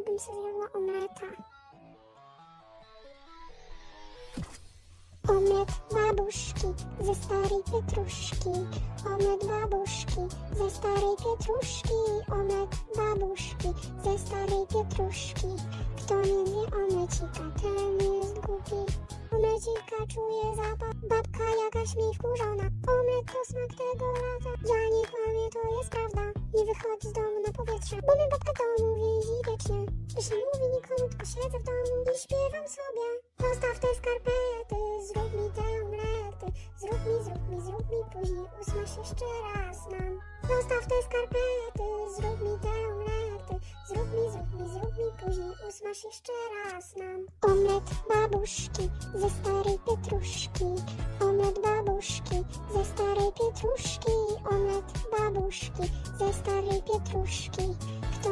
ale bym sobie zjadła omleta. Omlet babuszki ze starej pietruszki. Omlet babuszki ze starej pietruszki. Omlet babuszki ze starej pietruszki. Kto nie zje omlecika, ten jest głupi. Omlecika czuje zapach, babka jakaś mi wkurzona. Omlet to smak tego lata. Ja nie kłamię, to jest prawda. Nie wychodź z domu na powietrze, bo mi babka to mówi tylko siedzę w domu i śpiewam sobie. Zostaw te skarpety, zrób mi te omlety. Zrób mi, zrób mi, zrób mi, później usmaż jeszcze raz nam. Zostaw te skarpety, zrób mi te omlety. Zrób mi, zrób mi, zrób mi, później usmaż jeszcze raz nam. Omlet babuszki ze starej pietruszki. Omlet babuszki ze starej pietruszki. Omlet babuszki ze starej pietruszki. Kto